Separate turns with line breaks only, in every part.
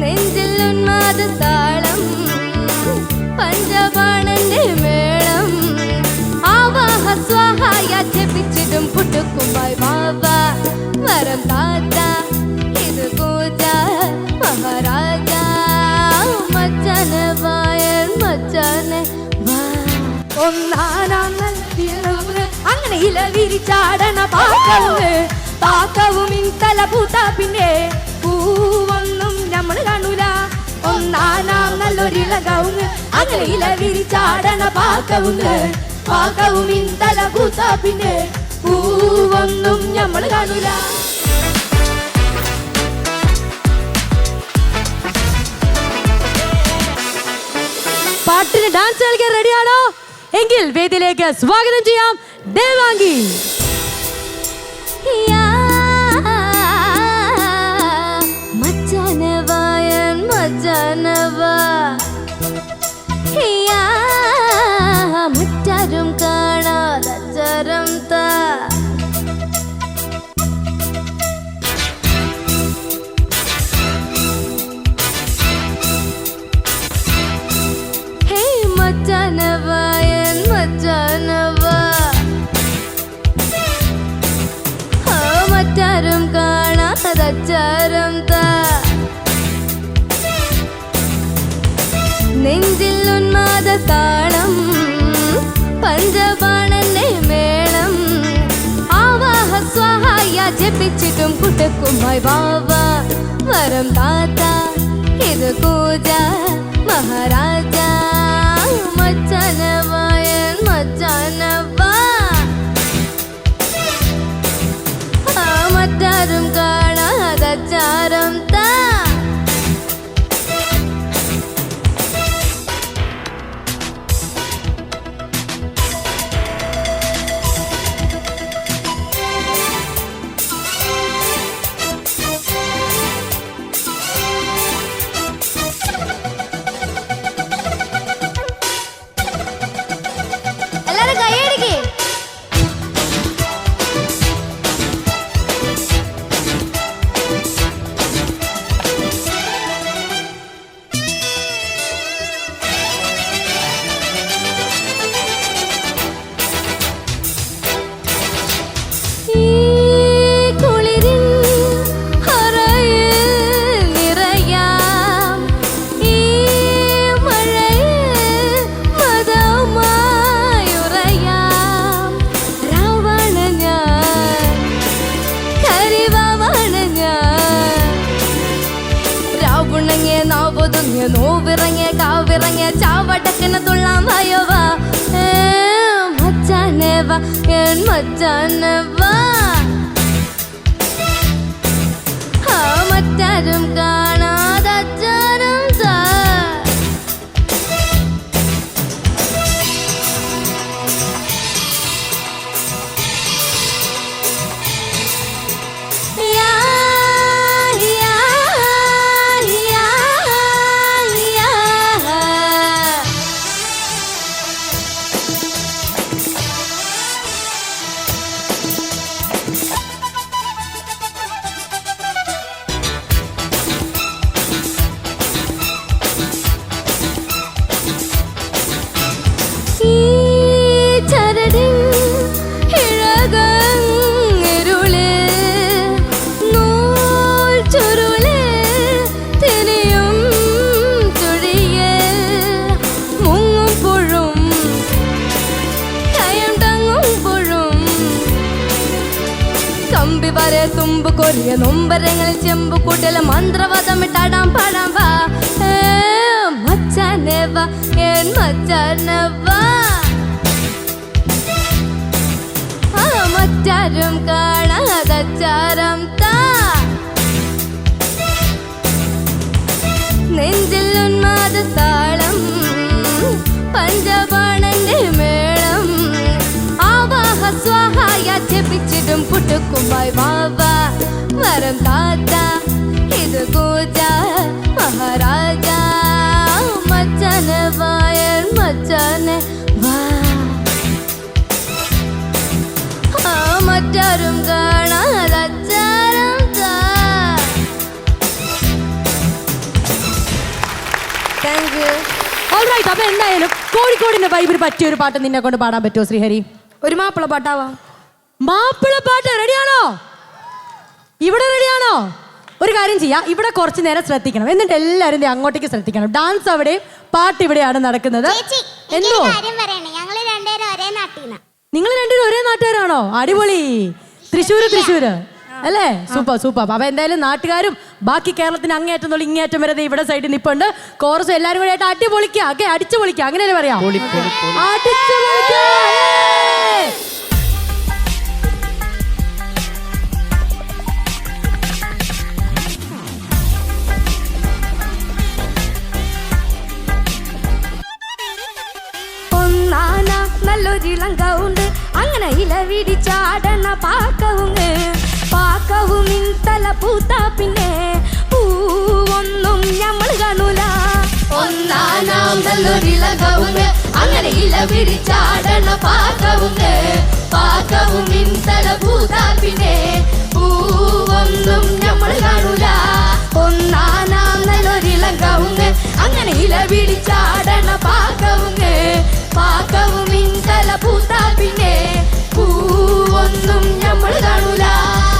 നെഞ്ചിൽ ഉന്മാദ താളം പഞ്ചപാണന്റെ മേളം ആവാഹ സ്വാഹായ ജപിച്ചിടും പുട്ടുക്കുമ്പായി വാവ വരം താത്ത ഇത് കൂജ മഹാരാജ മച്ചന വായൻ മച്ചന വാ
ഒന്നാനാങ്ങൾ ഇളവ് അങ്ങനെ ഇല വിരിച്ചാടണ പാക്കവ് പാക്കവും ഇൻതല പൂത്ത പിന്നെ പൂവൊന്നും നമ്മൾ കാണൂല. ഒന്നാനാം നല്ലൊരിളകവും അങ്ങനെ ഇല വിരിച്ചാടണ പാക്കവും പാക്കവും ഇന്തല കൂത്താ പിന്നെ പൂവൊന്നും നമ്മൾ കാണൂല.
പാട്ടിന് ഡാൻസ് കളിക്കാൻ റെഡിയാണോ എങ്കിൽ വേദിയിലേക്ക് സ്വാഗതം ചെയ്യാം. ദേവാംഗി.
യാ മച്ചന വാ ஜெபிச்சிட்டும் குட்டக்கும்மாய் பாவா வரம் தாத்தா இது கூஜா மகாராஜா மச்சனவா. மச்சானவா மச்சாரும் கா കമ്പി വരെ തുമ്പ് കൊറിയ നൊമ്പരങ്ങളിൽ ചെമ്പ് കൂട്ടല മന്ത്രവാദമിട്ടാടാം പാടാം വാ. മച്ചാനെ വാ കാണാതച്ചാരം താ. ജപിച്ചിടും കുട്ടുക്കുമ്പായി വാവ വരം താത്ത ഇത് കൂജ മഹാരാജ മച്ചന വായൻ മച്ചന വാ ആ മറ്റാരും കാണാതച്ചാരം താ താങ്ക് യു
ഓൾറൈറ്റ് അപ്പൊ എന്തായാലും കോഴിക്കോടിന്റെ വൈബിന് പറ്റിയ ഒരു പാട്ട് നിന്നെ കൊണ്ട് പാടാൻ പറ്റുമോ ശ്രീഹരി?
ഒരു മാപ്പിള പാട്ടാവാം.
മാപ്പിള പാട്ട് റെഡിയാണോ ഇവിടെ റെഡിയാണോ ഒരു കാര്യം ചെയ്യാം. ഇവിടെ കുറച്ച് നേരം ശ്രദ്ധിക്കണം. എന്നിട്ട് എല്ലാവരും അങ്ങോട്ടേക്ക് ശ്രദ്ധിക്കണം. ഡാൻസ് അവിടെ പാട്ട് ഇവിടെയാണ് നടക്കുന്നത്. എന്തോ? നിങ്ങൾ രണ്ടുപേരും ഒരേ നാട്ടുകാരാണോ? അടിപൊളി. തൃശ്ശൂര് തൃശ്ശൂര്. അല്ലേ? Super super. അപ്പൊ എന്തായാലും നാട്ടുകാരും ബാക്കി കേരളത്തിന് അങ്ങേയറ്റം തൊള്ളി ഇങ്ങേറ്റം വരെ ദേ ഇവിടെ സൈഡിൽ നിപ്പുണ്ട്. കോറസ് എല്ലാരും കൂടെ ആയിട്ട് അടിപൊളിക്കാം. അടിച്ചു പൊളിക്കുക അങ്ങനെയല്ലേ പറയാം? അടിച്ചു പൊളിക്കുക
നല്ലൊരിളം കൗണ്ട് അങ്ങനെ ഇലവിടിച്ചാടണ പാക്കവുങ്ങ്. പാക്കവും തല പൂത്ത പിന്നെ. പൂവൊന്നും ഞമ്മൾ കാണൂല.
ഒന്നാനാം നല്ലൊരിളകവുങ്ങ് അങ്ങനെ ഇല പിടിച്ചാടണ പാക്കവുങ്ങ്. പാക്കവും ഇന്തല ഭൂതാപ്പിനെ പൂവൊന്നും ഇന്തല പിന്നെ പൂവൊന്നും നമ്മൾ കാണൂല.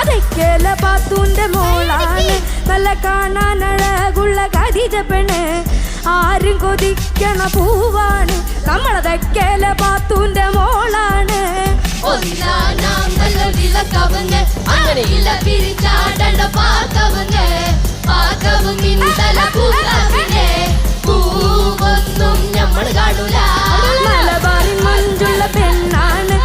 അതൊക്കെയല്ല പാത്തൂന്റെ മോളാണ്. നല്ല കാണാൻ അഴകുള്ള കതിജ പെണ്ണ്. ആരും കൊതിക്കണ പൂവാണ്. നമ്മളതൊക്കെയല്ല പാത്തൂന്റെ മോളാണ്.
ഒന്നാം നല്ല വിളക്കവങ്ങ് അങ്ങനെ ഇല പിരിച്ചാടണ പാക്കവുങ്ങ് പാക്കവും ഇന്തല ഭൂതാപ്പിനെ പൂവൊന്നും നമ്മൾ കാണൂല.
മലബാറിൻ മഞ്ചുള്ള പെണ്ണാണ്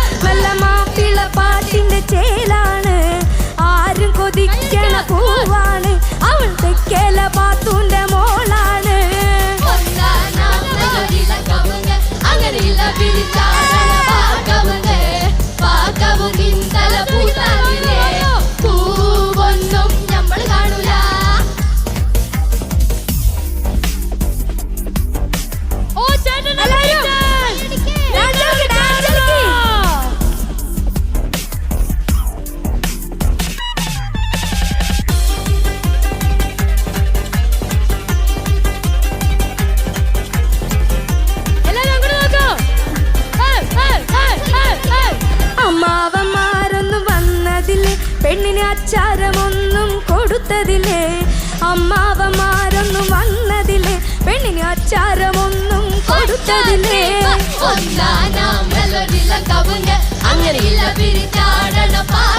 അച്ചാരമൊന്നും കൊടുത്തതില്ലേ
ഒന്നാനാം നല്ലൊരിളക്കവുങ്ങ് അങ്ങനെ ഇല പിരിച്ചാടണ പാക്കവുങ്ങ്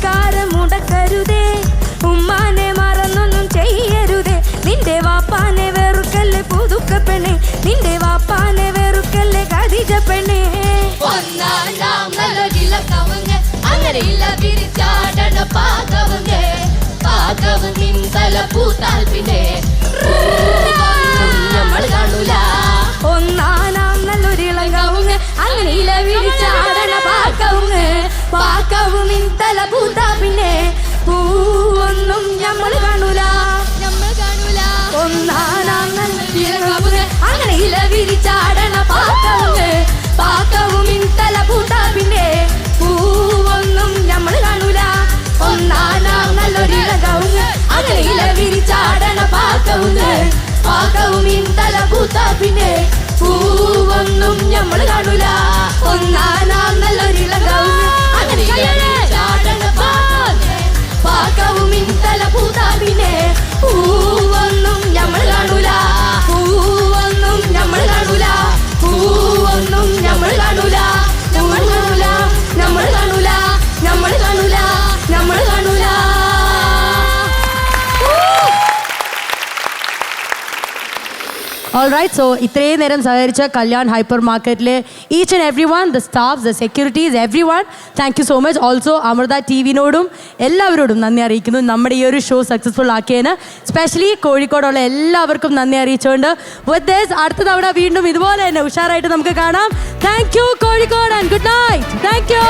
പാക്കവും ഇന്തല പൂത്താൽ നമ്മൾ കാണൂല ഒന്നാനാം
നല്ലൊരിളങ്കവുങ്ങ് അങ്ങനെ ഇല വിരിച്ചാടണ പാക്കവുങ്ങ് പാക്കവും ഞമ്മൾ കാണൂല.
നമ്മൾ കാണൂല.
ഒന്നാനാം നല്ലൊരിളങ്കവുങ്ങ് അങ്ങനെ ഇല വിരിച്ചാടണ പാക്കവുങ്ങ് പാക്കവും തല പൂത്ത പാകവും ഇന്തല പൂത്താ പിന്നെ പൂവൊന്നും ഞമ്മൾ കാണൂല. ഒന്നാനാം നല്ലൊരിളം കവുങ്ങ് അങ്ങനെ പാകവും ഇന്തല പൂത്ത പിന്നെ പൂവൊന്നും
ഓൾ റൈറ്റ് സോ ഇത്രയും നേരം സഹകരിച്ച കല്യാൺ ഹൈപ്പർ മാർക്കറ്റിലെ each and every one the staff the securities every one thank you so much also Amrita T വിനോടും എല്ലാവരോടും നന്ദി അറിയിക്കുന്നു. നമ്മുടെ ഈ ഒരു ഷോ സക്സസ്ഫുൾ ആക്കിയതിന്. സ്പെഷ്യലി കോഴിക്കോടുള്ള എല്ലാവർക്കും നന്ദി അറിയിച്ചുകൊണ്ട്. അടുത്ത തവണ വീണ്ടും ഇതുപോലെ തന്നെ ഉഷാറായിട്ട് നമുക്ക് കാണാം. Thank you Kozhikode and good night thank you